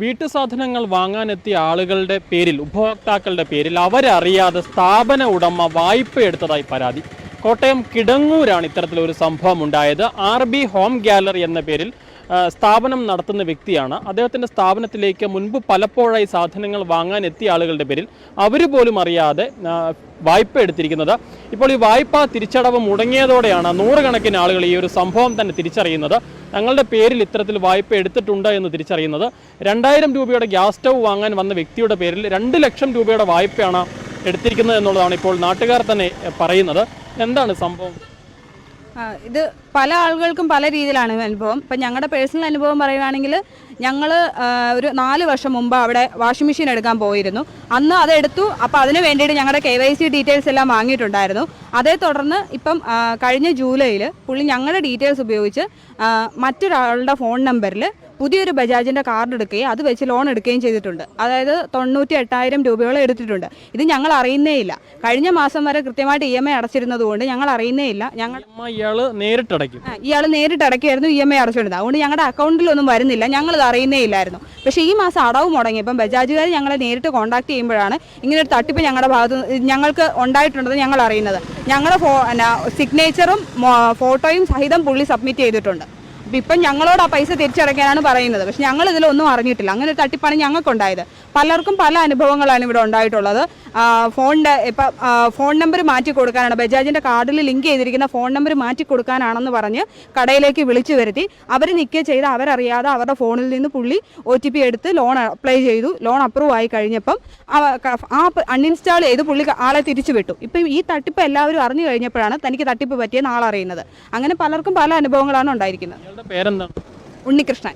വീട്ടു സാധനങ്ങൾ വാങ്ങാനെത്തിയ ആളുകളുടെ പേരിൽ ഉപഭോക്താക്കളുടെ പേരിൽ അവരറിയാതെ സ്ഥാപന ഉടമ വായ്പ എടുത്തതായി പരാതി. കോട്ടയം കിടങ്ങൂരാണ് ഇത്തരത്തിലൊരു സംഭവം ഉണ്ടായത്. ആർ ബി ഹോം ഗാലറി എന്ന പേരിൽ സ്ഥാപനം നടത്തുന്ന വ്യക്തിയാണ്. അദ്ദേഹത്തിന്റെ സ്ഥാപനത്തിലേക്ക് മുൻപ് പലപ്പോഴായി സാധനങ്ങൾ വാങ്ങാൻ എത്തിയ ആളുകളുടെ പേരിൽ അവർ പോലും അറിയാതെ വായ്പ എടുത്തിരിക്കുന്നത്. ഇപ്പോൾ ഈ വായ്പാ തിരിച്ചടവ് മുടങ്ങിയതോടെയാണ് നൂറുകണക്കിന് ആളുകൾ ഈ ഒരു സംഭവം തന്നെ തിരിച്ചറിയുന്നത്. തങ്ങളുടെ പേരിൽ ഇത്തരത്തിൽ വായ്പ എടുത്തിട്ടുണ്ട് എന്ന് തിരിച്ചറിയുന്നത്. രണ്ടായിരം രൂപയുടെ ഗ്യാസ് സ്റ്റവ് വാങ്ങാൻ വന്ന വ്യക്തിയുടെ പേരിൽ രണ്ട് ലക്ഷം രൂപയുടെ വായ്പയാണ് എടുത്തിരിക്കുന്നത് എന്നുള്ളതാണ് ഇപ്പോൾ നാട്ടുകാർ തന്നെ പറയുന്നത്. എന്താണ് സംഭവം? ഇത് പല ആളുകൾക്കും പല രീതിയിലാണ് അനുഭവം. ഇപ്പം ഞങ്ങളുടെ പേഴ്സണൽ അനുഭവം പറയുകയാണെങ്കിൽ ഞങ്ങൾ ഒരു നാല് വർഷം മുമ്പ് അവിടെ വാഷിംഗ് മെഷീൻ എടുക്കാൻ പോയിരുന്നു. അന്ന് അതെടുത്തു അപ്പോൾ അതിന് വേണ്ടിയിട്ട് ഞങ്ങളുടെ കെ വൈ സി ഡീറ്റെയിൽസ് എല്ലാം വാങ്ങിയിട്ടുണ്ടായിരുന്നു. അതേ തുടർന്ന് ഇപ്പം കഴിഞ്ഞ ജൂലൈയിൽ പുള്ളി ഞങ്ങളുടെ ഡീറ്റെയിൽസ് ഉപയോഗിച്ച് മറ്റൊരാളുടെ ഫോൺ നമ്പറിൽ പുതിയൊരു ബജാജിന്റെ കാർഡ് എടുക്കുകയും അത് വെച്ച് ലോൺ എടുക്കുകയും ചെയ്തിട്ടുണ്ട്. അതായത് തൊണ്ണൂറ്റി എട്ടായിരം രൂപയോളം എടുത്തിട്ടുണ്ട്. ഇത് ഞങ്ങൾ അറിയുന്നേ ഇല്ല. കഴിഞ്ഞ മാസം വരെ കൃത്യമായിട്ട് ഇ എം ഐ അടച്ചിരുന്നത് കൊണ്ട് ഞങ്ങൾ അറിയുന്നേ ഇല്ല. ഞങ്ങൾ ഇയാൾ നേരിട്ട് അടയ്ക്കും. ഇയാൾ നേരിട്ട് അടയ്ക്കായിരുന്നു ഇ എം ഐ അടച്ചിട്ടുണ്ട് അതുകൊണ്ട് ഞങ്ങളുടെ അക്കൗണ്ടിലൊന്നും വരുന്നില്ല. ഞങ്ങൾ ഇത് അറിയുന്നേ ഇല്ലായിരുന്നു. പക്ഷേ ഈ മാസം അടവ് മുടങ്ങിയപ്പം ബജാജുകാർ ഞങ്ങളെ നേരിട്ട് കോൺടാക്ട് ചെയ്യുമ്പോഴാണ് ഇങ്ങനെ ഒരു തട്ടിപ്പ് ഞങ്ങളുടെ ഭാഗത്ത് ഞങ്ങൾക്ക് ഉണ്ടായിട്ടുണ്ടെന്ന് ഞങ്ങൾ അറിയുന്നത്. ഞങ്ങളുടെ ഫോ സിഗ്നേച്ചറും ഫോട്ടോയും സഹിതം പുള്ളി സബ്മിറ്റ് ചെയ്തിട്ടുണ്ട്. ഇപ്പം ഞങ്ങളോട് ആ പൈസ തിരിച്ചടയ്ക്കാനാണ് പറയുന്നത്. പക്ഷെ ഞങ്ങൾ ഇതിലൊന്നും അറിഞ്ഞിട്ടില്ല. അങ്ങനെ ഒരു തട്ടിപ്പാണ് ഞങ്ങൾക്കുണ്ടായത്. പലർക്കും പല അനുഭവങ്ങളാണ് ഇവിടെ ഉണ്ടായിട്ടുള്ളത്. ഫോണിന്റെ ഇപ്പം ഫോൺ നമ്പർ മാറ്റി കൊടുക്കാനാണ്. ബജാജിന്റെ കാർഡിൽ ലിങ്ക് ചെയ്തിരിക്കുന്ന ഫോൺ നമ്പർ മാറ്റി കൊടുക്കാനാണെന്ന് പറഞ്ഞ് കടയിലേക്ക് വിളിച്ചു വരുത്തി. അവർ നിൽക്കുക ചെയ്ത് അവരറിയാതെ അവരുടെ ഫോണിൽ നിന്ന് പുള്ളി ഒ ടി പി എടുത്ത് ലോൺ അപ്ലൈ ചെയ്തു. ലോൺ അപ്രൂവ് ആയി കഴിഞ്ഞപ്പം ആ അൺഇൻസ്റ്റാൾ ചെയ്ത് പുള്ളി ആളെ തിരിച്ചു വിട്ടു. ഇപ്പം ഈ തട്ടിപ്പ് എല്ലാവരും അറിഞ്ഞു കഴിഞ്ഞപ്പോഴാണ് തനിക്ക് തട്ടിപ്പ് പറ്റിയെന്ന് ആളറിയുന്നത്. അങ്ങനെ പലർക്കും പല അനുഭവങ്ങളാണ് ഉണ്ടായിരിക്കുന്നത്. ഇയാളുടെ പേരെന്താണ്? ഉണ്ണികൃഷ്ണൻ.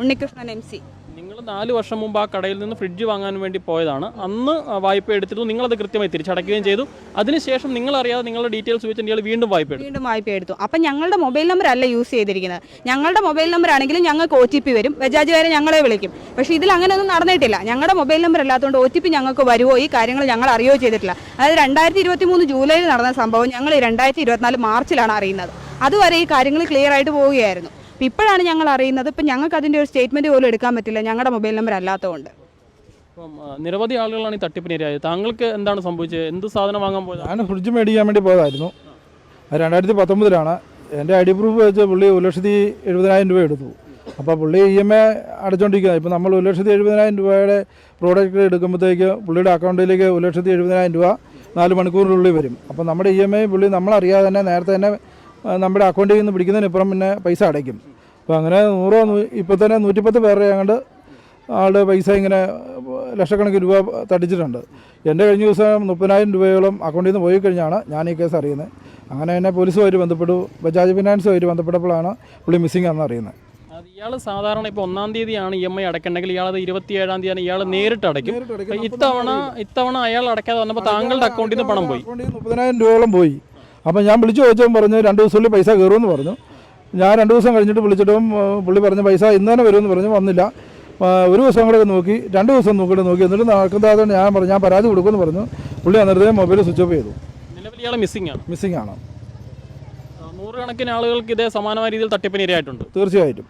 ഉണ്ണികൃഷ്ണൻ. M C. നിങ്ങൾ നാല് വർഷം മുമ്പ് ആ കടയിൽ നിന്ന് ഫ്രിഡ്ജ് വാങ്ങാൻ വേണ്ടി പോയതാണ്. അന്ന് വായ്പ എടുത്തിരുന്നു. നിങ്ങളത് കൃത്യമായി തിരിച്ചടയ്ക്കുകയും ചെയ്തു. അതിനുശേഷം നിങ്ങൾ അറിയാതെ നിങ്ങളുടെ ഡീറ്റെയിൽസ് വെച്ച് ഇയാൾ വീണ്ടും വായ്പ എടുത്തു. വീണ്ടും വായ്പ എടുത്തു. അപ്പം ഞങ്ങളുടെ മൊബൈൽ നമ്പർ അല്ല യൂസ് ചെയ്തിരിക്കുന്നത്. ഞങ്ങളുടെ മൊബൈൽ നമ്പർ ആണെങ്കിലും ഞങ്ങൾക്ക് ഒ ടി പി വരും. ബജാജ് വരെ ഞങ്ങളെ വിളിക്കും. പക്ഷേ ഇതിൽ അങ്ങനെയൊന്നും നടന്നിട്ടില്ല. ഞങ്ങളുടെ മൊബൈൽ നമ്പർ അല്ലാത്തതുകൊണ്ട് ഒ ടി പി ഞങ്ങൾക്ക് വരുമോ? ഈ കാര്യങ്ങൾ ഞങ്ങൾ അറിയുകയോ ചെയ്തിട്ടില്ല. അതായത് രണ്ടായിരത്തി ഇരുപത്തി മൂന്ന് ജൂലൈയിൽ നടന്ന സംഭവം ഞങ്ങൾ രണ്ടായിരത്തി ഇരുപത്തിനാല് മാർച്ചിലാണ് അറിയുന്നത്. അതുവരെ ഈ കാര്യങ്ങൾ ക്ലിയർ ആയിട്ട് പോവുകയായിരുന്നു. അപ്പം ഇപ്പോഴാണ് ഞങ്ങൾ അറിയുന്നത് ഇപ്പം ഞങ്ങൾക്ക് അതിന്റെ ഒരു സ്റ്റേറ്റ്മെന്റ് പോലും എടുക്കാൻ പറ്റില്ല ഞങ്ങളുടെ മൊബൈൽ നമ്പർ അല്ലാത്തതുകൊണ്ട്. നിരവധി ആളുകളാണ് ഈ തട്ടിപ്പിനിരയായത്. താങ്കൾക്ക് എന്താണ് സംഭവിച്ചത്? എന്ത് സാധനം വാങ്ങാൻ പോയത്? ഞാൻ ഫ്രിഡ്ജ് മേടിക്കാൻ വേണ്ടി പോയതായിരുന്നു. അത് രണ്ടായിരത്തി പത്തൊമ്പതിലാണ്. എന്റെ ഐ ഡി പ്രൂഫ് വെച്ച് പുള്ളി ഒരു ലക്ഷത്തി എഴുപതിനായിരം രൂപ എടുത്തു. അപ്പോൾ പുള്ളി ഇ എം ഐ അടച്ചുകൊണ്ടിരിക്കുന്നത് ഇപ്പോൾ നമ്മൾ ഒരു ലക്ഷത്തി എഴുപതിനായിരം രൂപയുടെ പ്രോഡക്റ്റ് എടുക്കുമ്പോഴത്തേക്ക് പുള്ളിയുടെ അക്കൗണ്ടിലേക്ക് ഒരു ലക്ഷത്തി എഴുപതിനായിരം രൂപ നാല് മണിക്കൂറിനുള്ളിൽ വരും. അപ്പോൾ നമ്മുടെ ഇ എം ഐ പുള്ളി നമ്മളറിയാതെ തന്നെ നേരത്തെ തന്നെ നമ്മുടെ അക്കൗണ്ടിൽ നിന്ന് പിടിക്കുന്നതിനിപ്പുറം പിന്നെ പൈസ അടയ്ക്കും. അപ്പോൾ അങ്ങനെ നൂറോ ഇപ്പോൾ തന്നെ നൂറ്റിപ്പത്ത് പേരുടെ അങ്ങോട്ട് ആളുടെ പൈസ ഇങ്ങനെ ലക്ഷക്കണക്കിന് രൂപ തടിച്ചിട്ടുണ്ട് എന്റെ കഴിഞ്ഞ ദിവസം മുപ്പതിനായിരം രൂപയോളം അക്കൗണ്ടിൽ നിന്ന് പോയി കഴിഞ്ഞാണ് ഞാൻ ഈ കേസ് അറിയുന്നത്. അങ്ങനെ എന്നെ പോലീസുമായിട്ട് ബന്ധപ്പെട്ടു ബജാജ് ഫിനാൻസുമായിട്ട് ബന്ധപ്പെട്ടപ്പോഴാണ് പുള്ളി മിസ്സിംഗ് ആണെന്ന് അറിയുന്നത്. ഇയാൾ സാധാരണ ഇപ്പോൾ ഒന്നാം തീയതിയാണ് ഇ എം ഐ അടയ്ക്കേണ്ടെങ്കിൽ ഇയാൾ അത് ഇരുപത്തിയേഴാം തീയതിയാണ് ഇയാൾ നേരിട്ട് അടയ്ക്കും. ഇത്തവണ ഇത്തവണ അയാൾ അടയ്ക്കാതെ വന്നപ്പോൾ താങ്കളുടെ അക്കൗണ്ടിൽ നിന്ന് പണം പോയി. മുപ്പതിനായിരം രൂപയോളം പോയി. അപ്പോൾ ഞാൻ വിളിച്ചു ചോദിച്ചപ്പോൾ പറഞ്ഞു രണ്ട് ദിവസത്തിൽ പൈസ കയറുമെന്ന് പറഞ്ഞു. ഞാൻ രണ്ട് ദിവസം കഴിഞ്ഞിട്ട് വിളിച്ചിട്ടും പുള്ളി പറഞ്ഞു പൈസ ഇന്ന് തന്നെ വരുമെന്ന് പറഞ്ഞു വന്നില്ല. ഒരു ദിവസം കൂടെ നോക്കി രണ്ട് ദിവസം നോക്കിയിട്ട് നോക്കി. എന്നിട്ട് നടക്കുന്നതാണ് ഞാൻ പറഞ്ഞു ഞാൻ പരാതി കൊടുക്കുമെന്ന് പറഞ്ഞു. പുള്ളി അന്നേരത്തെ മൊബൈൽ സ്വിച്ച് ഓഫ് ചെയ്തു. മിസ്സിംഗ് ആണ്. മിസ്സിംഗ് ആണ്. നൂറുകണക്കിന് ആളുകൾക്ക് ഇതേ സമാനമായ രീതിയിൽ തട്ടിപ്പിനിരയായിട്ടുണ്ട് തീർച്ചയായിട്ടും.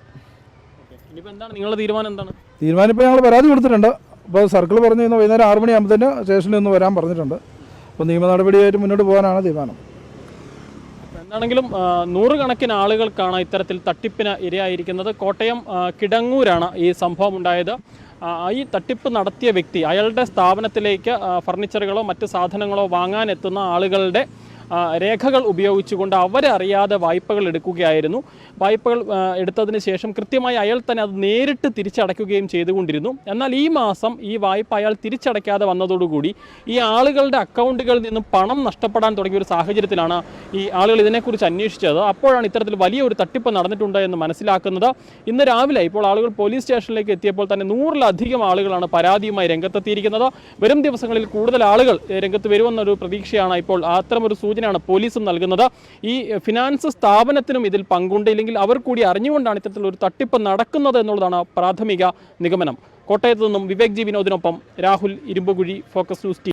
ഇനിയിപ്പോൾ എന്താണ് നിങ്ങളുടെ തീരുമാനം എന്താണ്? തീരുമാനം ഇപ്പോൾ ഞങ്ങൾ പരാതി കൊടുത്തിട്ടുണ്ട്. അപ്പോൾ സർക്കിൾ പറഞ്ഞു കഴിഞ്ഞാൽ വൈകുന്നേരം ആറ് മണിയാകുമ്പോഴത്തേന് സ്റ്റേഷനിൽ ഒന്ന് വരാൻ പറഞ്ഞിട്ടുണ്ട്. അപ്പോൾ നിയമ നടപടിയായിട്ട് മുന്നോട്ട് പോകാനാണ് തീരുമാനം. എന്താണെങ്കിലും നൂറുകണക്കിന് ആളുകൾക്കാണ് ഇത്തരത്തിൽ തട്ടിപ്പിന് ഇരയായിരിക്കുന്നത്. കോട്ടയം കിടങ്ങൂരാണ് ഈ സംഭവം ഉണ്ടായത്. ഈ തട്ടിപ്പ് നടത്തിയ വ്യക്തി അയാളുടെ സ്ഥാപനത്തിലേക്ക് ഫർണിച്ചറുകളോ മറ്റ് സാധനങ്ങളോ വാങ്ങാനെത്തുന്ന ആളുകളുടെ രേഖകൾ ഉപയോഗിച്ചുകൊണ്ട് അവരറിയാതെ വായ്പകൾ എടുക്കുകയായിരുന്നു. വായ്പകൾ എടുത്തതിന് ശേഷം കൃത്യമായി അയാൾ തന്നെ അത് നേരിട്ട് തിരിച്ചടയ്ക്കുകയും ചെയ്തുകൊണ്ടിരുന്നു. എന്നാൽ ഈ മാസം ഈ വായ്പ അയാൾ തിരിച്ചടയ്ക്കാതെ വന്നതോടുകൂടി ഈ ആളുകളുടെ അക്കൗണ്ടുകളിൽ നിന്നും പണം നഷ്ടപ്പെടാൻ തുടങ്ങിയ ഒരു സാഹചര്യത്തിലാണ് ഈ ആളുകൾ ഇതിനെക്കുറിച്ച് അന്വേഷിച്ചത്. അപ്പോഴാണ് ഇത്തരത്തിൽ വലിയ ഒരു തട്ടിപ്പ് നടന്നിട്ടുണ്ട് എന്ന് മനസ്സിലാക്കുന്നത്. ഇന്ന് രാവിലെ ഇപ്പോൾ ആളുകൾ പോലീസ് സ്റ്റേഷനിലേക്ക് എത്തിയപ്പോൾ തന്നെ നൂറിലധികം ആളുകളാണ് പരാതിയുമായി രംഗത്തെത്തിയിരിക്കുന്നത്. വരും ദിവസങ്ങളിൽ കൂടുതൽ ആളുകൾ രംഗത്ത് വരുമെന്നൊരു പ്രതീക്ഷയാണ് ഇപ്പോൾ. അത്തരമൊരു സൂചനയാണ് പോലീസും നൽകുന്നത്. ഈ ഫിനാൻസ് സ്ഥാപനത്തിനും ഇതിൽ പങ്കുണ്ട്. ഇല്ലെങ്കിൽ അവർ കൂടി അറിഞ്ഞുകൊണ്ടാണ് ഇത്തരത്തിലൊരു തട്ടിപ്പ് നടക്കുന്നത് എന്നുള്ളതാണ് പ്രാഥമിക നിഗമനം. കോട്ടയത്തു നിന്നും Vivek G വിനോദിനൊപ്പം Rahul Irumbukuzhi focus news T